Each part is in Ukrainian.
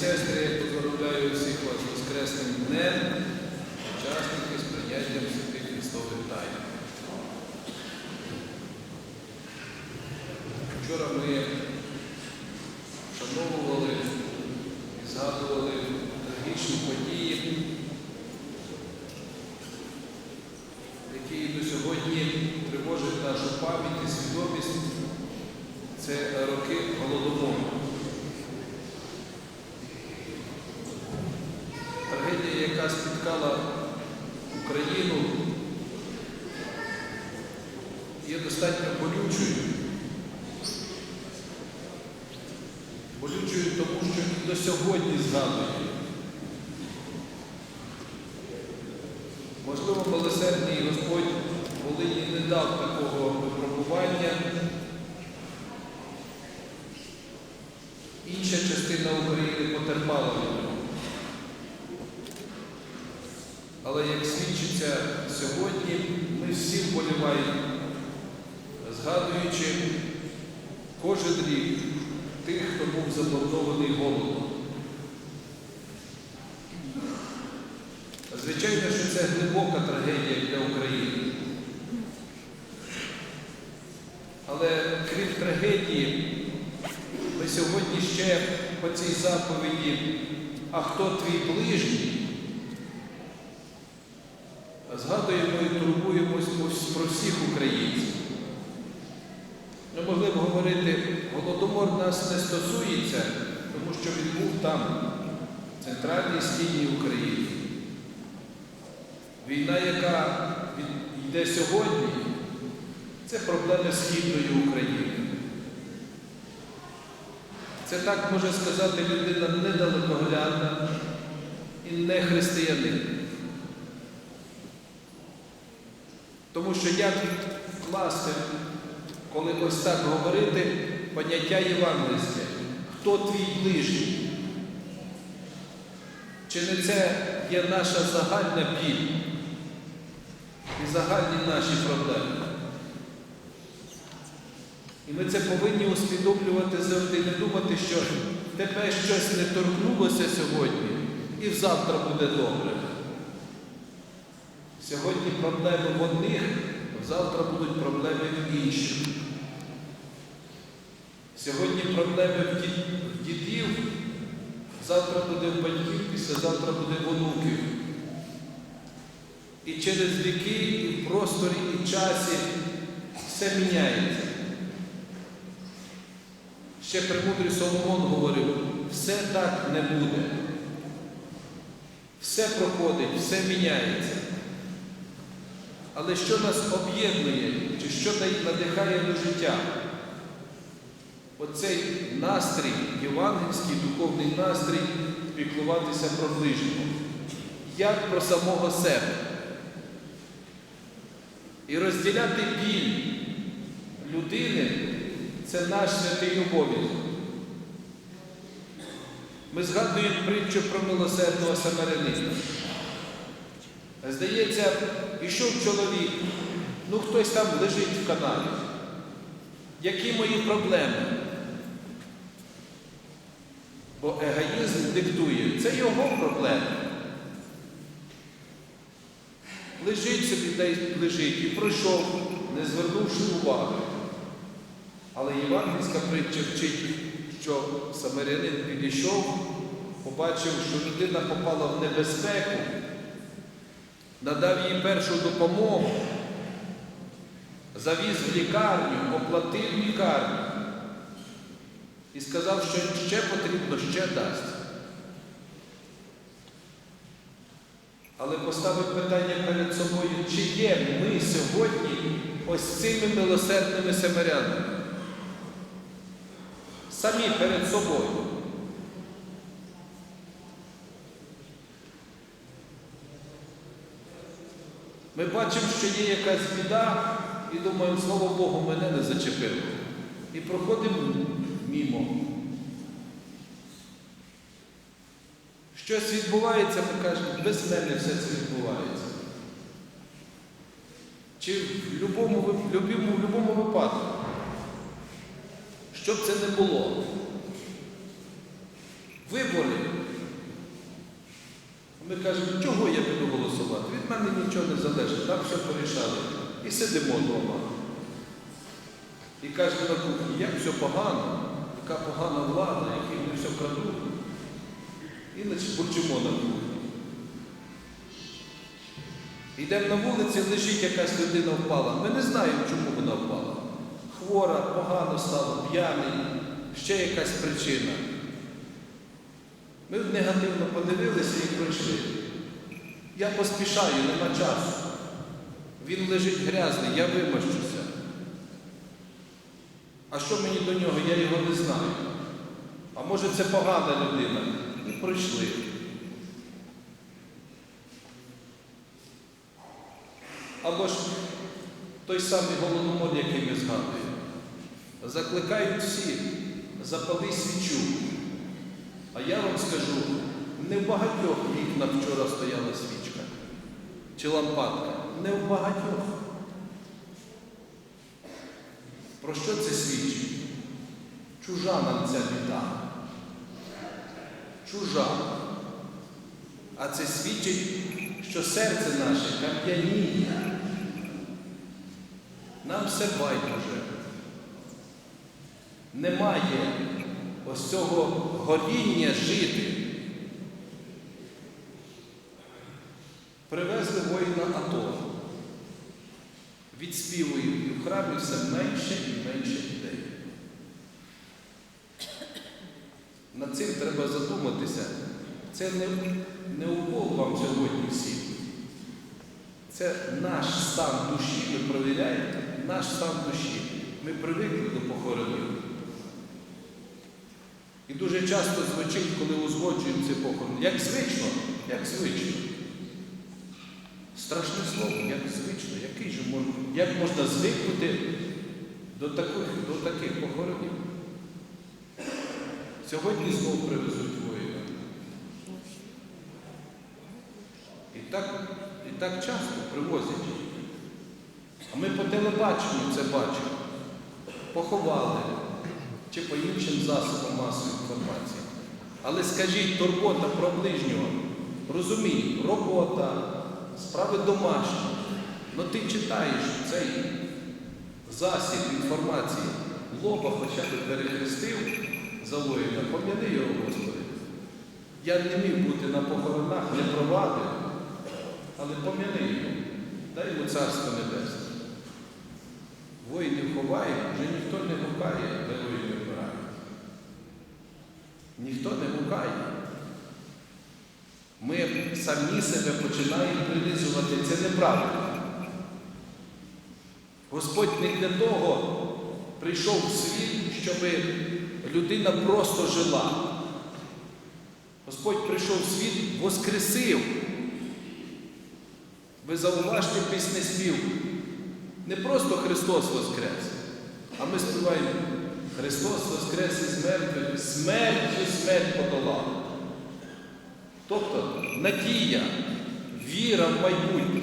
сестри, поздравляю всіх вас Воскресним днем, учасники з прийняттям святих Христових тайн. Вчора ми вшановували і згадували трагічні події, які до сьогодні тривожать нашу пам'ять і свідомість. Це роки голодомору. Трагедія, яка спіткала Україну, є достатньо болючою. Болючою тому, що і до сьогодні згадують. Можливо, милосердний Господь Волині не дав такого випробування. Інша частина України потерпала від нього. Але як свідчиться сьогодні, ми всі вболіваємо, згадуючи кожен рік тих, хто був замордований голодом. Звичайно, що це глибока трагедія для України. Але крім трагедії, ми сьогодні ще по цій заповіді, а хто твій ближній, згадуємо і турбуємось про всіх українців. Ми могли б говорити, голодомор нас не стосується, тому що він був там, в центральній стіні України. Війна, яка йде сьогодні, це проблеми Східної України. Це так може сказати людина недалекоглядна і не християнин. Тому що як вкласти, коли ось так говорити, поняття євангельське, хто твій ближній? Чи не це є наша загальна біль і загальні наші проблеми? І ми це повинні усвідомлювати завжди, не думати, що тебе щось не торкнулося сьогодні і завтра буде добре. Сьогодні проблеми в одних, завтра будуть проблеми в інших. Сьогодні проблеми в дітів, завтра буде в батьків, післязавтра буде в онуків. І через віки, і в просторі, і в часі все міняється. Ще премудрий Соломон говорив, все так не буде. Все проходить, все міняється. Але що нас об'єднує, чи що надихає до життя? Оцей настрій, євангельський, духовний настрій піклуватися про ближнього, як про самого себе. І розділяти біль людини це наш святий обов'язок. Ми згадуємо притчу про милосердного самарянина. Здається, ішов чоловік, ну хтось там лежить в каналі. Які мої проблеми? Бо егоїзм диктує, це його проблеми. Лежить собі й лежить і пройшов, не звернувши уваги. Але євангельська притча вчить, що самарянин підійшов, побачив, що людина попала в небезпеку, надав їй першу допомогу, завіз в лікарню, оплатив лікарню і сказав, що ще потрібно, ще дасть. Але поставив питання перед собою, чи є ми сьогодні ось цими милосердними самарянами? Самі перед собою. Ми бачимо, що є якась біда і думаємо, слава Богу, мене не зачепило. І проходимо мімо. Щось відбувається, ми кажемо, без мене все це відбувається. Чи в будь-якому в любому, в любому випадку, що б це не було, Вибори. Ми кажемо, чого я піду голосувати? Від мене нічого не залежить, там все порішали. І сидимо вдома. І кажемо на кухні, як все погано, яка погана влада, які вони все крадуть. І бурчимо на кухні. Йдемо на вулиці, лежить якась людина впала. Ми не знаємо, чому вона впала. Хвора, погано стало, п'яний, ще якась причина. Ми негативно подивилися і пройшли. Я поспішаю, нема часу. Він лежить грязний, я вимощуся. А що мені до нього? Я його не знаю. А може це погана людина? І пройшли. Або ж той самий голодомор, який ми згадуємо. Закликають всі, запали свічу. А я вам скажу, не в багатьох вікнах вчора стояла свічка чи лампадка. Не в багатьох. Про що це свідчить? Чужа нам ця біда. Чужа. А це свідчить, що серце наше кам'яніє. Нам все байдуже. Немає ось цього горіння жити. Привезли воїна АТО. Відспівують і в храмі все менше і менше людей. Над цим треба задуматися. Це не, не укол вам сьогодні всім. Це наш стан душі, ви провіряєте, наш стан душі. Ми привикли до похоронів. І дуже часто звучить, коли узгоджуємо ці похорони. Як звично, як звично. Страшне слово, як звично, який же мож... як можна звикнути до таких, до таких похоронів? Сьогодні знову привезуть воїна. І так, і так часто привозять. А ми по телебаченню це бачимо. Поховали чи по іншим засобам масової інформації. Але скажіть, турбота про ближнього, розумій, робота, справи домашні. Ну ти читаєш цей засіб інформації, лоба хоча б перехрестив за воїна, пом'яни його, Господи. Я не міг бути на похоронах, не провадив, але пом'яни його, дай йому царство небесне. Воїнів ховають, вже ніхто не гукає, де воїни вмирають. Ніхто не гукає. Ми самі себе починаємо принизувати. Це неправильно. Господь не для того прийшов в світ, щоб людина просто жила. Господь прийшов в світ, воскресив. Ви зауважте пісне спів. Не просто Христос Воскрес, а ми співаємо Христос Воскрес із мертвих, смертю смерть подолав. Тобто надія, віра в майбутнє.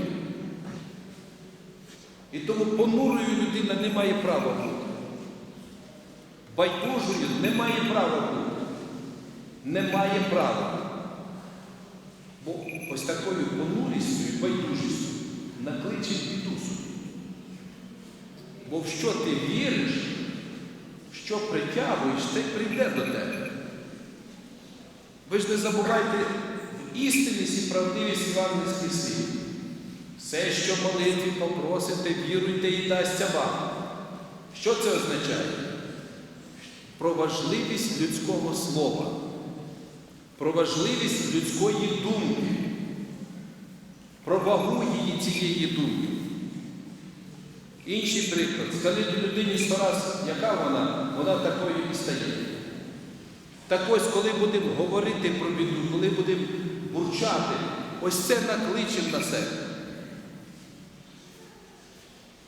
І тому понурою людина не має права бути. Байдужою не має права бути. Не має права. Бо ось такою понурістю і байдужістю накличе біду собі. Бо в що ти віриш, що притягуєш, те прийде до тебе. Ви ж не забувайте істинність і правдивість євангельських слів. Все, що молитві попросите, віруйте і дасться вам. Що це означає? Про важливість людського слова, про важливість людської думки, про вагу її цієї думки. Інший приклад. Скажіть людині сто раз, яка вона, вона такою і стає. Так ось, коли будемо говорити про біду, коли будемо бурчати, ось це накличемо на себе.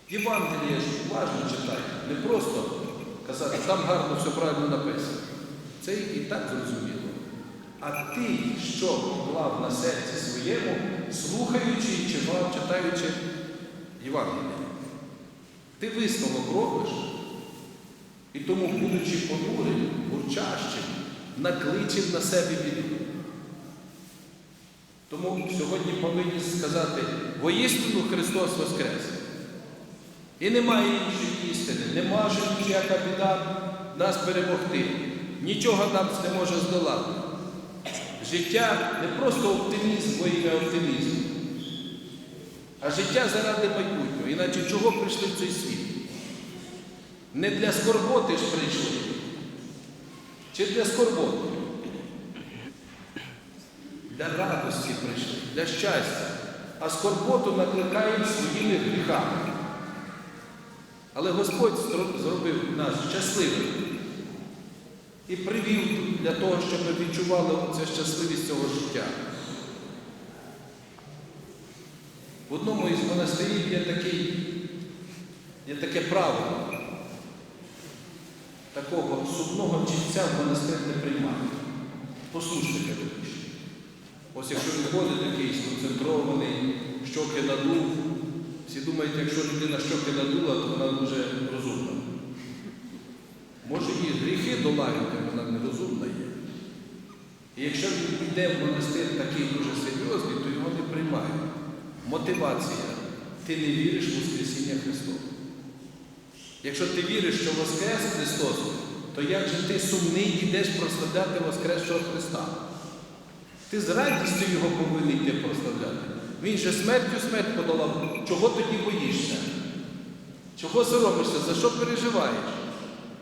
Євангеліє ж уважно читайте, не просто казати, там гарно все правильно написано. Це і так зрозуміло. А ти, що поклав на серці своєму, слухаючи чи читаючи Євангеліє. Ти висновок робиш, і тому, будучи понурим, бурчащим, накличе на себе біду. Тому сьогодні повинні сказати, воістину Христос Воскрес. І немає іншої істини, не може ніяка біда нас перемогти. Нічого нам не може здолати. Життя не просто оптимізм ім'я оптимізму, а життя заради майбутнього. Іначе чого прийшли в цей світ? Не для скорботи ж прийшли. Чи для скорботи? Для радості прийшли, для щастя. А скорботу накликають своїми гріхами. Але Господь зробив нас щасливими і привів для того, щоб ми відчували це щасливість цього життя. В одному із монастирів є, такий, є таке правило. Такого сумного ченця в монастир не приймають. Послушника виключно. Ось якщо він ходить такий сконцентрований, щоки надув, всі думають, якщо людина щоки надула, то вона дуже розумна. Може і гріхи долають, вона нерозумна є. І якщо він йде в монастир такий дуже серйозний, то його не приймають. Мотивація. Ти не віриш в Воскресіння Христова. Якщо ти віриш, що Воскрес Христос, то як же ти сумний йдеш прославляти Воскресшого Христа? Ти з радістю його повинен йти прославляти. Він же смертю смерть подолав. Чого тоді боїшся? Чого соромишся? За що переживаєш?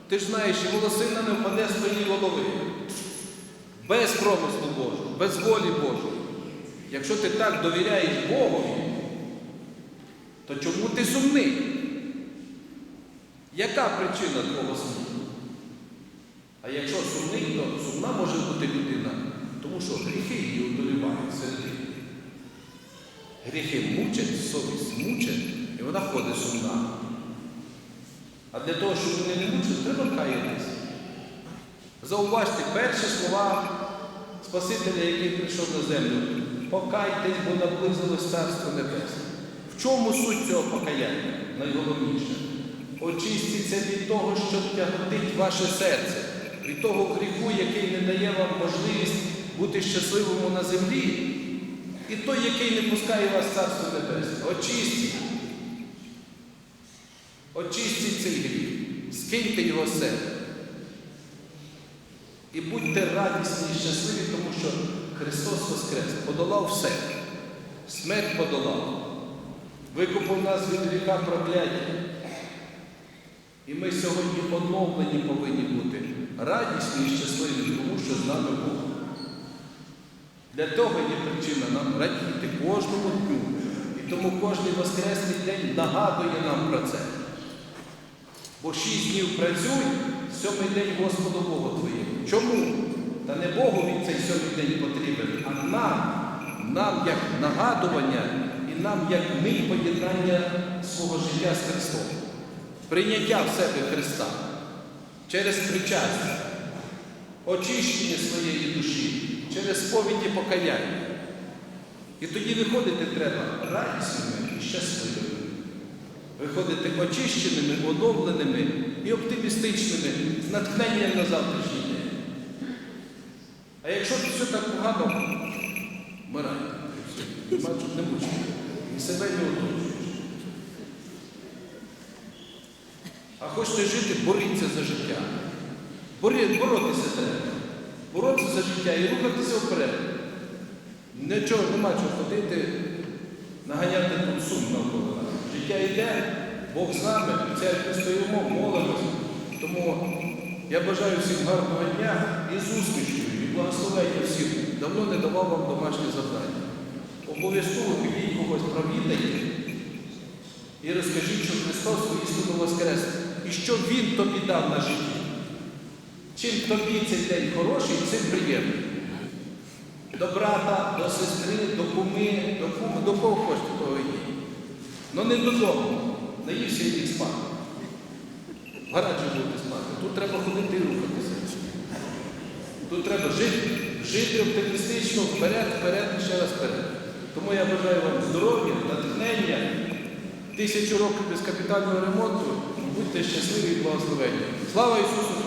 Ти ж знаєш, і волосина не впаде з твоєї голови. Без промислу Божого, без волі Божої. Якщо ти так довіряєш Богові, то чому ти сумний? Яка причина твого суму? А якщо сумний, то сумна може бути людина, тому що гріхи її одолівають середини. Гріхи мучать, совість мучать, і вона ходить сумна. А для того, щоб вони не мучили, треба каятися. Зауважте перші слова Спасителя, який прийшов на землю. Покайтесь, бо наблизилось Царство Небесне. В чому суть цього покаяння? Найголовніше. Очистіться від того, що тяготить ваше серце, від того гріху, який не дає вам можливість бути щасливим на землі, і той, який не пускає вас Царство Небесне. Очистіть. Очистіть цей гріх, скиньте його себе. І будьте радісні і щасливі, тому що Христос Воскрес подолав все. Смерть подолав. Викупив нас від гріха прокляття. І ми сьогодні оновлені повинні бути радісні і щасливі, тому що з нами Бог. Для того є причина нам радіти кожному дню. І тому кожний воскресний день нагадує нам про це. Бо шість днів працюй, сьомий день Господу Богу твоєму. Чому? Та не Богу він цей сьомий день потрібен, а нам, нам як нагадування і нам як ми поєднання свого життя з Христом. Прийняття в себе Христа через причастя, очищення своєї душі, через сповіді покаяння. І тоді виходити треба радісними і щасливими. Виходити очищеними, оновленими і оптимістичними, з натхненням на завтрашній день. А якщо все так погано, вмирай. Нема чого не мучити. І себе не оточуєш. А хочете жити, боріться за життя. Боротися треба. Боротися за життя і рухатися вперед. Нічого, нема чого ходити, наганяти тут сум навколо нас. Життя йде, Бог з нами, церкві стоїмо, молимося. Тому я бажаю всім гарного дня і з і благословення всім. Давно не давав вам домашнє завдання. Обов'язково підіть когось провідайте і розкажіть, що Христос воістину воскрес і що Він тобі дав на житті. Чим тобі цей день хороший, цим приємний. До брата, до сестри, до куми, до куми, до кого хочете, того йдіть. Ну не додому. Наївся і спати. В будете спати. Тут треба ходити і рухатися. Тут треба жити, жити оптимістично, вперед, вперед і ще раз вперед. Тому я бажаю вам здоров'я, натхнення, тисячу років без капітального ремонту. Будьте щасливі і благословенні. Слава Ісусу!